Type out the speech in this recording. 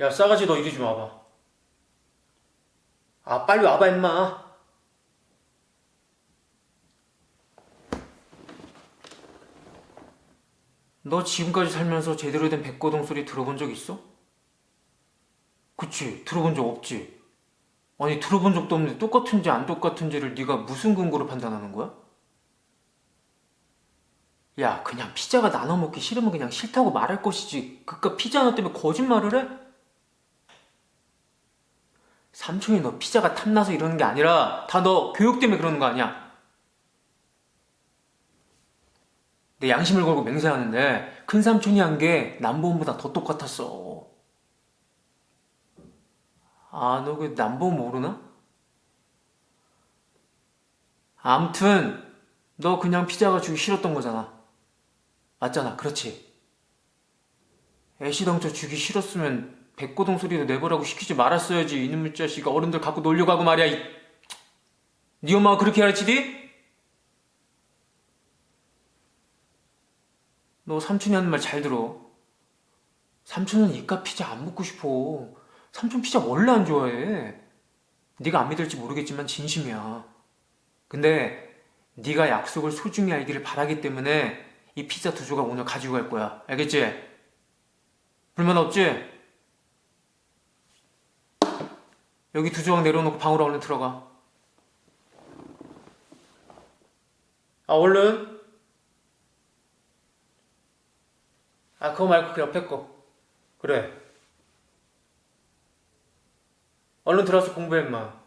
야 싸가지 너 이리 좀 와봐 아 빨리 와봐 임마 너 지금까지 살면서 제대로 된 백고동 소리 들어본 적 있어? 그치 들어본 적 없지 아니 들어본 적도 없는데 똑같은지 안 똑같은지를 네가 무슨 근거로 판단하는 거야? 야 그냥 피자가 나눠 먹기 싫으면 그냥 싫다고 말할 것이지 그깟 피자 하나 때문에 거짓말을 해? 삼촌이 너 피자가 탐나서 이러는 게 아니라 다 너 교육 때문에 그러는 거 아니야? 내 양심을 걸고 맹세하는데 큰 삼촌이 한 게 남보험보다 더 똑같았어. 아 너 그 남보험 모르나? 암튼 너 그냥 피자가 주기 싫었던 거잖아. 맞잖아. 그렇지. 애시당초 주기 싫었으면 백고동 소리도 내보라고 시키지 말았어야지. 이놈의 자식아 어른들 갖고 놀려고 하고 말이야. 이... 네 엄마가 그렇게 가르치디? 너 삼촌이 하는 말 잘 들어. 삼촌은 이깟 피자 안 먹고 싶어. 삼촌 피자 원래 안 좋아해. 네가 안 믿을지 모르겠지만 진심이야. 근데 네가 약속을 소중히 알기를 바라기 때문에 이 피자 두 조각 오늘 가지고 갈 거야. 알겠지? 불만 없지? 여기 두 조각 내려놓고 방으로 얼른 들어가. 아, 얼른. 아, 그거 말고 그 옆에 거. 그래. 얼른 들어와서 공부해, 임마.